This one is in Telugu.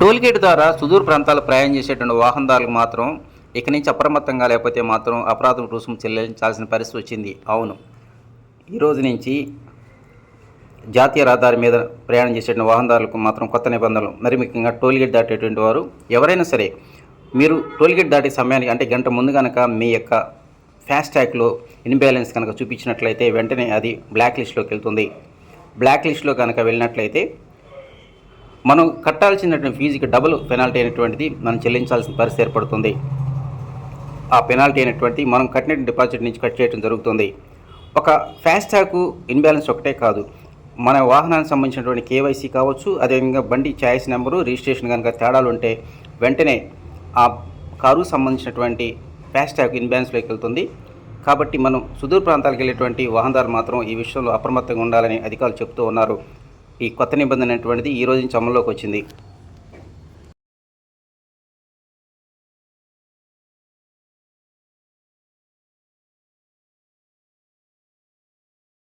టోల్గేట్ ద్వారా సుదూర ప్రాంతాలు ప్రయాణం చేసేటువంటి వాహనదారులకు మాత్రం ఇక నుంచి అప్రమత్తంగా లేకపోతే మాత్రం అపరాధం రుసుము చెల్లించాల్సిన పరిస్థితి వచ్చింది. అవును. ఈ రోజు నుంచి జాతీయ రహదారి మీద ప్రయాణం చేసేటువంటి వాహనదారులకు మాత్రం కొత్త నిబంధనలు మరి ముఖ్యంగా టోల్గేట్ దాటేటువంటి వారు ఎవరైనా సరే మీరు టోల్గేట్ దాటే సమయానికి అంటే గంట ముందు కనుక మీ యొక్క ఫాస్టాగ్లో ఇన్బ్యాలెన్స్ కనుక చూపించినట్లయితే వెంటనే అది బ్లాక్ లిస్ట్లోకి వెళ్తుంది. బ్లాక్ లిస్ట్లో కనుక వెళ్ళినట్లయితే మనం కట్టాల్సినటువంటి ఫీజుకి డబుల్ పెనాల్టీ అయినటువంటిది మనం చెల్లించాల్సిన పరిస్థితి ఏర్పడుతుంది. ఆ పెనాల్టీ అయినటువంటి మనం కట్టిన డిపాజిట్ నుంచి కట్ చేయడం జరుగుతుంది. ఒక ఫాస్టాగ్ ఇన్బ్యాలెన్స్ ఒకటే కాదు. మన వాహనానికి సంబంధించినటువంటి కేవైసీ కావచ్చు అదేవిధంగా బండి ఛాయిస్ నెంబరు రిజిస్ట్రేషన్ కనుక తేడాలు ఉంటే వెంటనే ఆ కారుకు సంబంధించినటువంటి ఫాస్టాగ్ ఇన్బ్యాలెన్స్లోకి వెళ్తుంది. కాబట్టి మనం సుదూర ప్రాంతాలకు వెళ్ళేటువంటి వాహనదారులు మాత్రం ఈ విషయంలో అప్రమత్తంగా ఉండాలని అధికారులు చెప్తూ ఉన్నారు. ఈ కొత్త నిబంధన అనేటువంటిది ఈ రోజు నుంచి అమల్లోకి వచ్చింది.